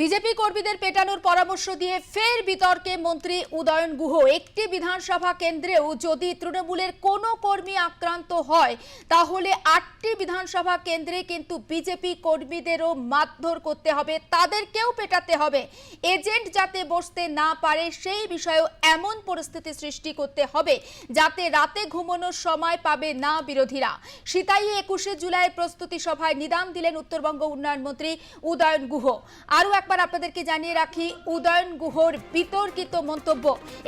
BJP কর্মীদের পেটানোর পরামর্শ দিয়ে ফের বিতর্কে মন্ত্রী উদয়ন গুহ। একটি বিধানসভা কেন্দ্রেও যদি তৃণমূলের কোনো কর্মী আক্রান্ত হয়, তাহলে আটটি বিধানসভা কেন্দ্রে কিন্তু বিজেপি কর্মীদেরও মারধর করতে হবে, তাদেরকেও পেটাতে হবে। এজেন্ট যাতে বসতে না পারে, সেই বিষয়েও এমন পরিস্থিতি সৃষ্টি করতে হবে, যাতে রাতে ঘুমানোর সময় পাবে না বিরোধীরা। সিতাই একুশে জুলাইয়ের প্রস্তুতি সভায় নিদান দিলেন উত্তরবঙ্গ উন্নয়ন মন্ত্রী উদয়ন গুহ। আরও একবার আপনাদেরকে জানিয়ে রাখি, উদয়ন গুহর বিতর্কিত মন্তব্য।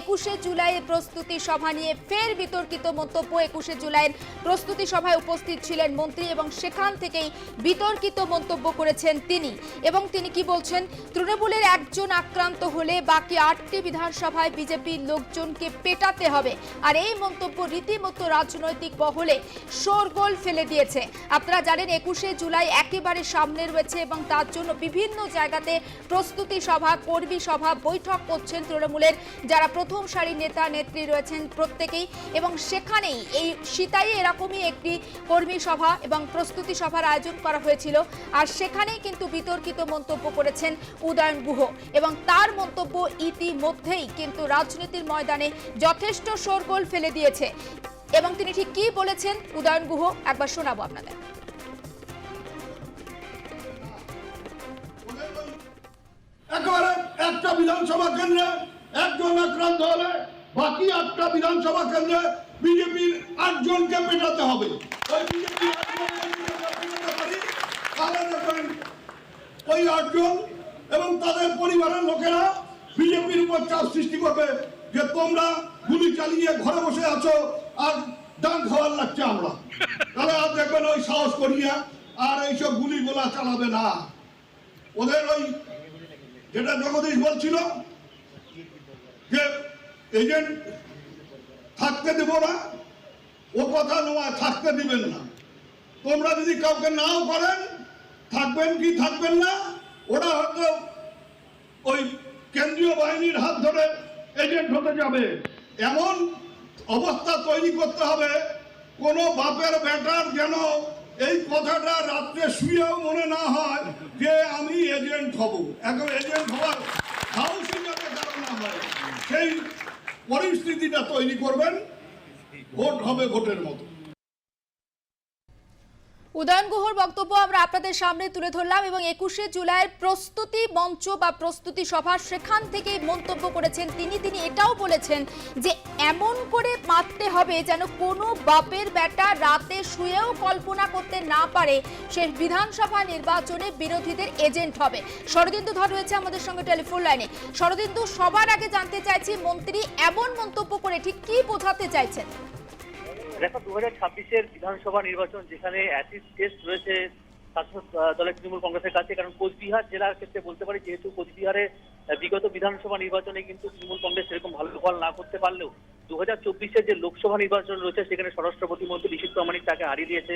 একুশে জুলাইয়ের প্রস্তুতি সভা নিয়ে ফের বিতর্কিত মন্তব্য। একুশে জুলাইয়ের প্রস্তুতি সভায় উপস্থিত ছিলেন মন্ত্রী এবং সেখান থেকেই বিতর্কিত মন্তব্য করেছেন তিনি। এবং তিনি কি বলছেন, তৃণমূলের একজন আক্রান্ত হলে বাকি আটটি বিধানসভায় বিজেপির লোকজনকে পেটাতে হবে। আর এই মন্তব্য রীতিমতো রাজনৈতিক মহলে শোরগোল ফেলে দিয়েছে। আপনারা জানেন, একুশে জুলাই একেবারে সামনে রয়েছে এবং তার জন্য বিভিন্ন জায়গাতে প্রস্তুতি সভা, কর্মী সভা, বৈঠক করছেন তৃণমূলের যারা প্রথম সারির নেতা, নেত্রী রয়েছেন প্রত্যেকেই এবং সেখানেই এই সীতাই এরকমই একটি কর্মী সভা এবং প্রস্তুতি সভার আয়োজন করা হয়েছিল। আর সেখানেই কিন্তু বিতর্কিত মন্তব্য করেছেন উদয়ন গুহ এবং তার মন্তব্য ইতিমধ্যেই কিন্তু রাজনীতির ময়দানে যথেষ্ট শোরগোল ফেলে দিয়েছে। এবং তিনি ঠিক কি বলেছেন উদয়ন গুহ? একবার শোনাবো আপনাদের। একেবারে একটা বিধানসভা কেন্দ্রে, একজন আক্রান্ত হলে বাকি আটটা বিধানসভা কেন্দ্রে বিজেপির আটজনকে পেটাতে হবে। ওই আটজন এবং তাদের পরিবারের লোকেরা বিজেপির উপর চাপ সৃষ্টি করবে যে তোমরা গুলি চালিয়ে ঘরে বসে আছো আর ডান খাওয়ার লাগছে আমরা। তাহলে আর দেখবেন ওই সাহস করিয়া আর এইসব গুলি গোলা চালাবে না। ওদের ওই যেটা জগদীশ বলছিল যে এজেন্ট থাকতে দেব না, ও কথা নয় থাকতে দিবেন না। তোমরা যদি কাউকে নাও করেন, থাকবেন কি থাকবেন না, ওরা হয়তো ওই কেন্দ্রীয় বাহিনীর হাত ধরে এজেন্ট হতে যাবে। এমন অবস্থা তৈরি করতে হবে, কোনো বাপের বেটার যেন এই কথাটা রাত্রে শুয়েও মনে না হয় যে আমি এজেন্ট হব। এখন এজেন্ট হওয়ার সাহসী যাতে কারণ না হয়। সেই পরিস্থিতিটা তৈরি করবেন। ভোট হবে ভোটের মতো। উদয়ন গুহর বক্তব্য আমরা আপনাদের সামনে তুলে ধরলাম এবং একুশে জুলাইয়ের প্রস্তুতি মঞ্চ বা প্রস্তুতি সভা সেখান থেকে মন্তব্য করেছেন তিনি। তিনি এটাও বলেছেন যে এমন করে মারতে হবে যেন কোনো বাপের বেটা রাতে শুয়েও কল্পনা করতে না পারে। সে বিধানসভা নির্বাচনে বিরোধীদের এজেন্ট হবে। শরদিন্দু ধর রয়েছে আমাদের সঙ্গে টেলিফোন লাইনে। শরদিন্দু, সবার আগে জানতে চাইছি মন্ত্রী এমন মন্তব্য করে ঠিক কি বোঝাতে চাইছেন? দেখো দু হাজার ছাব্বিশের বিধানসভা নির্বাচন যেখানে অ্যাসিড টেস্ট রয়েছে, শাসক দলের তৃণমূল কংগ্রেসের কাছে, কারণ কোচবিহার জেলার ক্ষেত্রে বলতে পারি, যেহেতু কোচবিহারে বিগত বিধানসভা নির্বাচনে কিন্তু তৃণমূল কংগ্রেস সেরকম ভালো ফল না করতে পারলেও দু হাজার চব্বিশের যে লোকসভা নির্বাচন রয়েছে, সেখানে স্বরাষ্ট্র প্রতিমন্ত্রী নিষিদ্ধ অমানিক তাকে হারিয়ে দিয়েছে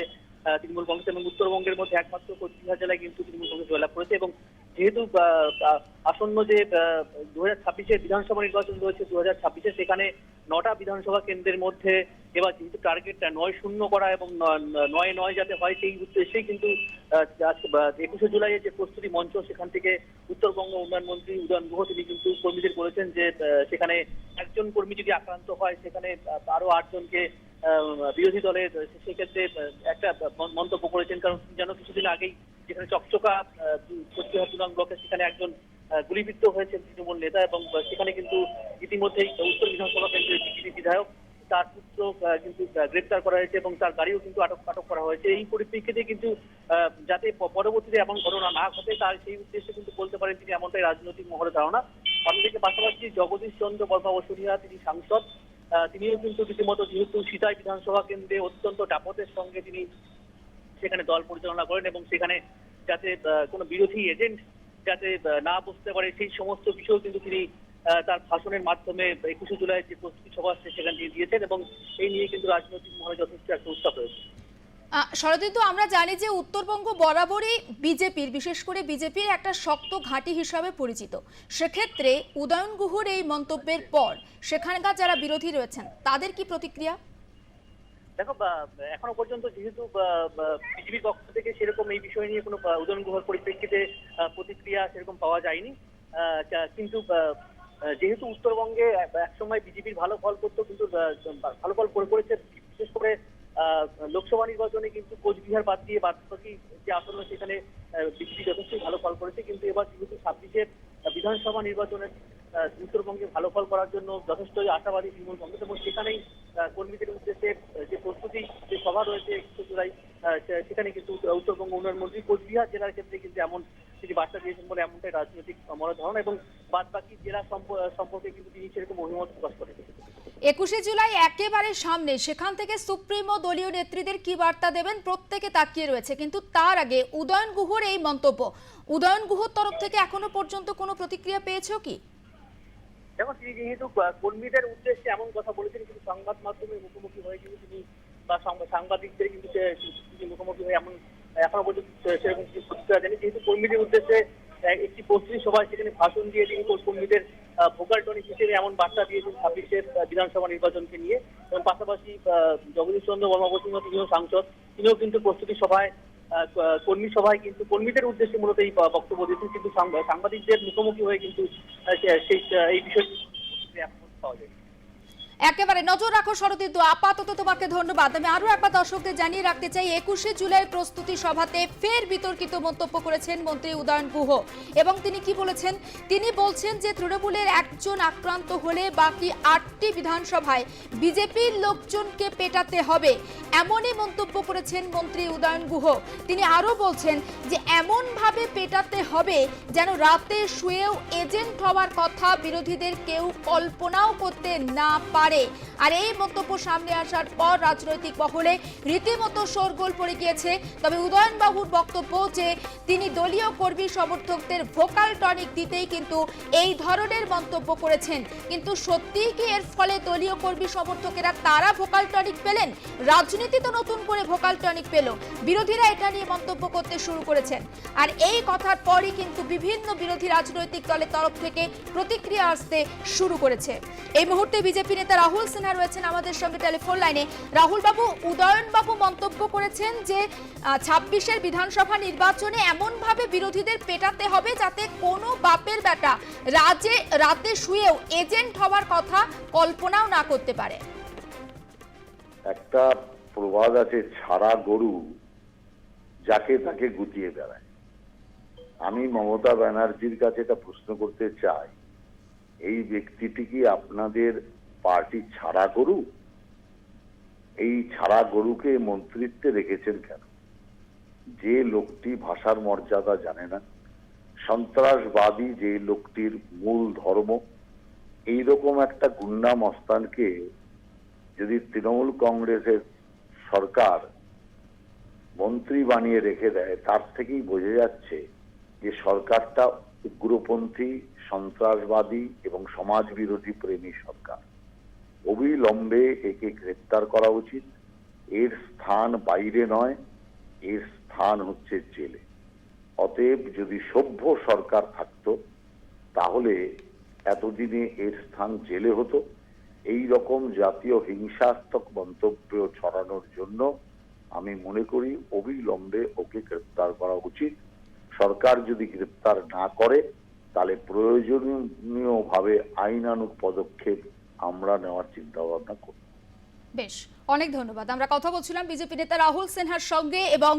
তৃণমূল কংগ্রেস এবং উত্তরবঙ্গের মধ্যে একমাত্র কোচবিহার জেলায় কিন্তু তৃণমূল কংগ্রেস জয়লাভ করেছে এবং যেহেতু আসন্ন যে দু হাজার ছাব্বিশের বিধানসভা নির্বাচন রয়েছে দু হাজার ছাব্বিশে, সেখানে নটা বিধানসভা কেন্দ্রের মধ্যে এবার যেহেতু টার্গেটটা নয় শূন্য করা এবং নয় নয় যাতে হয় সেই উদ্দেশ্যেই কিন্তু একুশে জুলাইয়ের যে প্রস্তুতি মঞ্চ, সেখান থেকে উত্তরবঙ্গ উন্নয়ন মন্ত্রী উদয়ন গুহ তিনি কিন্তু কর্মীদের বলেছেন যে সেখানে একজন কর্মী যদি আক্রান্ত হয়, সেখানে আরও আটজনকে বিরোধী দলের, সেক্ষেত্রে একটা মন্তব্য করেছেন। কারণ যেন কিছুদিন আগেই যেখানে চকচকা কোচবিহার ব্লকে সেখানে একজন গুলিবিদ্ধ হয়েছেন তৃণমূল নেতা এবং সেখানে কিন্তু ইতিমধ্যেই উত্তর বিধানসভা কেন্দ্রের বিজেপি বিধায়ক, তার পুত্র কিন্তু গ্রেপ্তার করা হয়েছে এবং তার গাড়িও কিন্তু আটক আটক করা হয়েছে। এই পরিপ্রেক্ষিতে কিন্তু যাতে পরবর্তীতে এমন ঘটনা না ঘটে, তার সেই উদ্দেশ্যে কিন্তু বলতে পারেন তিনি এমনটাই রাজনৈতিক মহলে ধারণা। অন্যদিকে পাশাপাশি জগদীশ চন্দ্র বর্মা বসুনিয়া, তিনি সাংসদ তিনিও কিন্তু রীতিমতো যেহেতু সীতাই বিধানসভা কেন্দ্রে অত্যন্ত ডাপতের সঙ্গে তিনি সেখানে দল পরিচালনা করেন এবং সেখানে যাতে কোনো বিরোধী এজেন্ট যাতে না বসতে পারে, সেই সমস্ত বিষয় কিন্তু তিনি তার ভাষণের মাধ্যমে একুশে জুলাই যে প্রস্তুতি সভা আছে সেখানে দিয়ে দিয়েছেন এবং এই নিয়ে কিন্তু রাজনৈতিক মহলে যথেষ্ট একটা উৎসাহ রয়েছে। শরদিন্দু আমরা জানি যে উত্তরবঙ্গ বরাবরই বিজেপির বিশেষ করে বিজেপির একটা শক্ত ঘাঁটি হিসাবে পরিচিত। সেক্ষেত্রে উদয়ন গুহর এই মন্তব্যের পর সেখানকার যারা বিরোধী রয়েছেন তাদের কি প্রতিক্রিয়া? দেখো এখনও পর্যন্ত যেহেতু বিজেপির পক্ষ থেকে সেরকম এই বিষয় নিয়ে কোনো উদয়ন গুহর পরিপ্রেক্ষিতে প্রতিক্রিয়া সেরকম পাওয়া যায়নি। কিন্তু যেহেতু উত্তরবঙ্গে এক- একসময় বিজেপির ভালো ফল করতো, কিন্তু ভালো ফল করে, করেছে, বিশেষ করে লোকসভা নির্বাচনে কিন্তু কোচবিহার বাদ দিয়ে বাদ বাকি যে আসন সেখানে বিজেপি যথেষ্টই ভালো ফল করেছে, কিন্তু এবার যেহেতু ছাব্বিশের বিধানসভা নির্বাচনে উত্তরবঙ্গে ভালো ফল করার জন্য যথেষ্টই আশাবাদী তৃণমূল কংগ্রেস, এবং সেখানেই কর্মীদের উদ্দেশ্যে যে প্রস্তুতি, যে সভা রয়েছে একটু জুলাই সেখানে কিন্তু উত্তরবঙ্গ উন্নয়ন মন্ত্রী কোচবিহার জেলার ক্ষেত্রে কিন্তু এমন তিনি বার্তা দিয়েছেন বলে এমনটাই রাজনৈতিক মনে ধারণা এবং বাদ বাকি জেলা সম্পর্কে কিন্তু তিনি সেরকম অভিমত প্রকাশ করেছেন একুশে জুলাই একেবারে সামনে সেখান থেকে সুপ্রিমো দলীয় নেত্রীদের কি বার্তা দেবেন প্রত্যেকে তাকিয়ে রয়েছে কিন্তু তার আগে উদয়ন গুহর এই মন্তব্য। উদয়ন গুহর তরফ থেকে এখনও পর্যন্ত কোনো প্রতিক্রিয়া পেয়েছ কি? দেখো তিনি যেহেতু কর্মীদের উদ্দেশ্যে এমন কথা বলেছেন কিন্তু সংবাদ মাধ্যমে মুখোমুখি হয়ে কিন্তু তিনি বা সাংবাদিকদের কিন্তু তিনি মুখোমুখি হয়ে এমন এখনও পর্যন্ত সেরকম কিছু প্রতিক্রিয়া দেয়নি। যেহেতু কর্মীদের উদ্দেশ্যে একটি প্রস্তুতি সভায় সেখানে ভাষণ দিয়ে তিনি কর্মীদের ভোকাল টনিক হিসেবে এমন বার্তা দিয়েছেন ছাব্বিশের বিধানসভা নির্বাচনকে নিয়ে। এবং পাশাপাশি জগদীশ চন্দ্র বর্মা বসুন্ধ তিনিও সাংসদ। তিনিও কিন্তু প্রস্তুতি সভায় কর্মী সভায় কিন্তু কর্মীদের উদ্দেশ্যে মূলত এই বক্তব্য দিয়েছেন। কিন্তু সাংবা- সাংবাদিকদের মুখোমুখি হয়ে কিন্তু সেই এই বিষয়টি পাওয়া যায় একেবারে নজর রাখো শরদিদ্য আপাতত তোমাকে ধন্যবাদ। আমি আরও একবার দর্শকদের জানিয়ে রাখতে চাই, একুশে জুলাই প্রস্তুতি সভাতে ফের বিতর্কিত মন্তব্য করেছেন মন্ত্রী উদয়ন গুহ। এবং তিনি কি বলেছেন? তিনি বলছেন যে তৃণমূলের একজন আক্রান্ত হলে বাকি আটটি বিধানসভায় বিজেপির লোকজনকে পেটাতে হবে, এমনই মন্তব্য করেছেন মন্ত্রী উদয়ন গুহ। তিনি আরও বলছেন যে এমনভাবে পেটাতে হবে যেন রাতে শুয়েও এজেন্ট হওয়ার কথা বিরোধীদের কেউ কল্পনাও করতে না পারে। আর এই মন্তব্য সামনে আসার পর রাজনৈতিক মহলে রীতিমতো শোরগোল পড়ে গিয়েছে। তবে উদয়ন বাবুর বক্তব্য যে, তিনি দলীয় কর্মী সমর্থকদের ভোকাল টনিক দিতেই কিন্তু এই ধরনের মন্তব্য করেছেন। কিন্তু সত্যিই কি এর ফলে দলীয় কর্মী সমর্থকেরা তারা ভোকাল টনিক পেলেন? রাজনীতি তো নতুন করে ভোকাল টনিক পেল। বিরোধীরা এটা নিয়ে মন্তব্য করতে শুরু করেছেন। আর এই কথার পরই কিন্তু বিভিন্ন বিরোধী রাজনৈতিক দলের তরফ থেকে প্রতিক্রিয়া আসতে শুরু করেছে। এই মুহূর্তে বিজেপি নেতা রাহুল সিনহা রয়েছেন আমাদের সঙ্গে টেলিফোন লাইনে। রাহুল বাবু উদয়ন বাবু মন্তব্য করেছেন যে ছাব্বিশের বিধানসভা নির্বাচনে এমনভাবে বিরোধীদের পেটাতে হবে যাতে কোনো বাপের বেটা রাজে, রাতে শুয়েও এজেন্ট হওয়ার কথা কল্পনাও না করতে পারে। একটা প্রবাদ আছে, ছাড়া গরু যাকে তাকে গুটিয়ে বেড়ায়। আমি মমতা ব্যানার্জির কাছে এটা প্রশ্ন করতে চাই। এই ব্যক্তিটি কি আপনাদের পার্টি ছাড়া গরু? এই ছাড়া গরুকে মন্ত্রিত্বে রেখেছেন কেন? যে লোকটি ভাষার মর্যাদা জানে না, সন্ত্রাসবাদী যে লোকটির মূল ধর্ম, এইরকম একটা গুন্ডা মস্তানকে যদি তৃণমূল কংগ্রেসের সরকার মন্ত্রী বানিয়ে রেখে দেয়, তার থেকেই বোঝা যাচ্ছে যে সরকারটা উগ্রপন্থী, সন্ত্রাসবাদী এবং সমাজ বিরোধী প্রেমী সরকার। অবিলম্বে একে গ্রেপ্তার করা উচিত। এর স্থান বাইরে নয়, এর স্থান হচ্ছে জেলে। অতএব যদি সভ্য সরকার থাকতো, তাহলে এতদিনে এর স্থান জেলে হতো। এই রকম জাতীয় হিংসাত্মক মন্তব্য ছড়ানোর জন্য আমি মনে করি অবিলম্বে ওকে গ্রেপ্তার করা উচিত। সরকার যদি গ্রেপ্তার না করে, তাহলে প্রয়োজনীয় ভাবে আইনানুগ পদক্ষেপ আমরা নেওয়ার চিন্তা ভাবনা করব বেশ, অনেক ধন্যবাদ। আমরা কথা বলছিলাম বিজেপি নেতা রাহুল সিনহার সঙ্গে এবং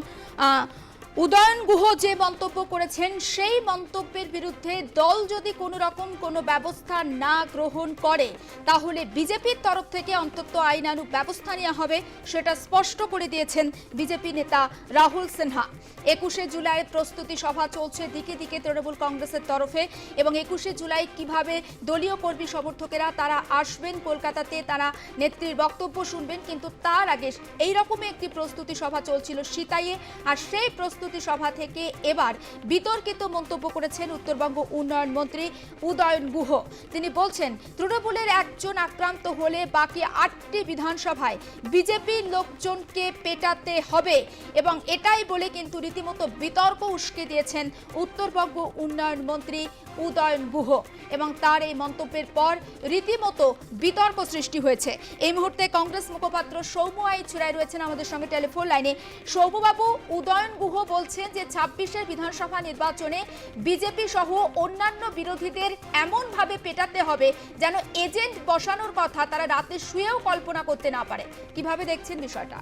উদয়ন গুহ যে মন্তব্য করেছেন, সেই মন্তব্যের বিরুদ্ধে দল যদি কোনো রকম কোনো ব্যবস্থা না গ্রহণ করে, তাহলে বিজেপির তরফ থেকে অন্তত আইনানুগ ব্যবস্থা নেওয়া হবে, সেটা স্পষ্ট করে দিয়েছেন বিজেপি নেতা রাহুল সিনহা। একুশে জুলাই প্রস্তুতি সভা চলছে দিকে দিকে তৃণমূল কংগ্রেসের তরফে, এবং একুশে জুলাই কীভাবে দলীয় কর্মী সমর্থকেরা তারা আসবেন কলকাতাতে, তারা নেত্রীর বক্তব্য শুনবেন, কিন্তু তার আগে এই রকমই একটি প্রস্তুতি সভা চলছিল সিতাইয়ে, আর সেই প্রস্তুতি প্রস্তুতি সভা থেকে এবার বিতর্কিত মন্তব্য করেছেন উত্তরবঙ্গ উন্নয়ন মন্ত্রী উদয়ন গুহ। তিনি বলছেন, তৃণমূলের একজন আক্রান্ত হলে বাকি আটটি বিধানসভায় বিজেপির লোকজনকে পেটাতে হবে এবং এটাই বলে কিন্তু রীতিমতো বিতর্ক উস্কে দিয়েছেন উত্তরবঙ্গ উন্নয়ন মন্ত্রী উদয়ন গুহ। এবং তার এই মন্তব্যের পর রীতিমতো বিতর্ক সৃষ্টি হয়েছে। এই মুহূর্তে কংগ্রেস মুখপাত্র সৌম্য আই চূড়ায় রয়েছেন আমাদের সঙ্গে টেলিফোন লাইনে। সৌম্যবাবু, উদয়ন গুহ বলছেন যে ছাব্বিশের বিধানসভা নির্বাচনে বিজেপি সহ অন্যান্য বিরোধীদের এমনভাবে পেটাতে হবে যেন এজেন্ট বসানোর কথা তারা রাতে শুয়েও কল্পনা করতে না পারে। কীভাবে দেখছেন বিষয়টা?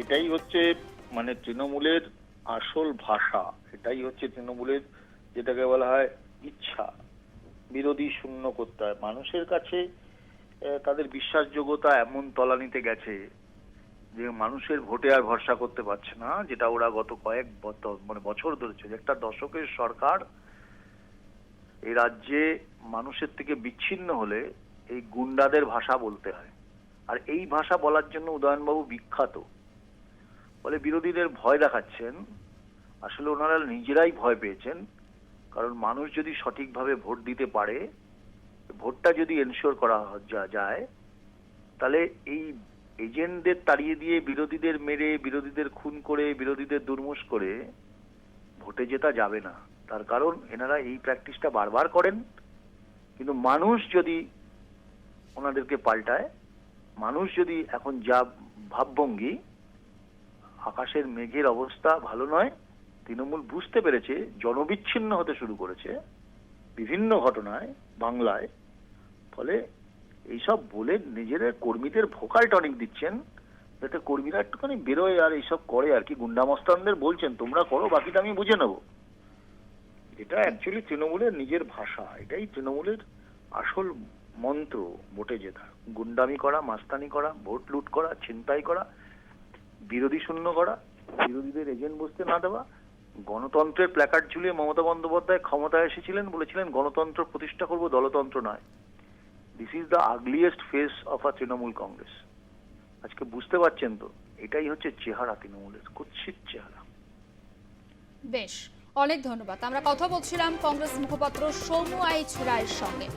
এটাই হচ্ছে মানে তৃণমূলের আসল ভাষা। এটাই হচ্ছে তৃণমূলের যেটাকে বলা হয় ইচ্ছা। বিরোধী শূন্য করতে হয়। মানুষের কাছে তাদের বিশ্বাসযোগ্যতা এমন তলানিতে গেছে যে মানুষের ভোটে আর ভরসা করতে পারছে না, যেটা ওরা গত কয়েক মানে বছর ধরে চলে একটা দশকের সরকার এই রাজ্যে মানুষের থেকে বিচ্ছিন্ন হলে এই গুন্ডাদের ভাষা বলতে হয়। আর এই ভাষা বলার জন্য উদয়নবাবু বিখ্যাত। বলে বিরোধীদের ভয় দেখাচ্ছেন। আসলে ওনারা নিজেরাই ভয় পেয়েছেন। কারণ মানুষ যদি সঠিকভাবে ভোট দিতে পারে, ভোটটা যদি এনশিওর করা যায়, তাহলে এই এজেন্টদের তাড়িয়ে দিয়ে বিরোধীদের মেরে, বিরোধীদের খুন করে, বিরোধীদের দুর্মুষ করে ভোটে জেতা যাবে না। তার কারণ এনারা এই প্র্যাকটিসটা বারবার করেন, কিন্তু মানুষ যদি ওনাদেরকে পাল্টায়, মানুষ যদি এখন যা ভাবভঙ্গি, আকাশের মেঘের অবস্থা ভালো নয়, তৃণমূল বুঝতে পেরেছে, জনবিচ্ছিন্ন হতে শুরু করেছে, বিভিন্ন ঘটনায়, বাংলায়, ফলে এইসব বলে নিজেদের কর্মীদের ভোকাল টনিক দিচ্ছেন, যাতে কর্মীরা একটুখানি বেরোয় আর এইসব করে আর কি। গুন্ডামস্তানদের বলছেন, তোমরা করো, বাকিটা আমি বুঝে নেব। এটা অ্যাকচুয়ালি তৃণমূলের নিজের ভাষা। এটাই তৃণমূলের আসল মন্ত্র ভোটে জেতা গুন্ডামি করা, মাস্তানি করা, ভোট লুট করা, ছিনতাই করা, বিরোধী শূন্য করা, বিরোধীদের এজেন্ট বসতে না দেওয়া, গণতন্ত্রের প্ল্যাকার্ড ঝুলিয়ে মমতা বন্দ্যোপাধ্যায় ক্ষমতায় এসেছিলেন বলেছিলেন, গণতন্ত্র প্রতিষ্ঠা করব, দলতন্ত্র নয়। This is the ugliest face of a Trinamool Congress আজকে বুঝতে পারছেন তো, এটাই হচ্ছে চেহারা তৃণমূলের, কুৎসিত চেহারা। বেশ, অনেক ধন্যবাদ। আমরা কথা বলছিলাম কংগ্রেস মুখপাত্র সৌম্য আইচ রায়ের সঙ্গে।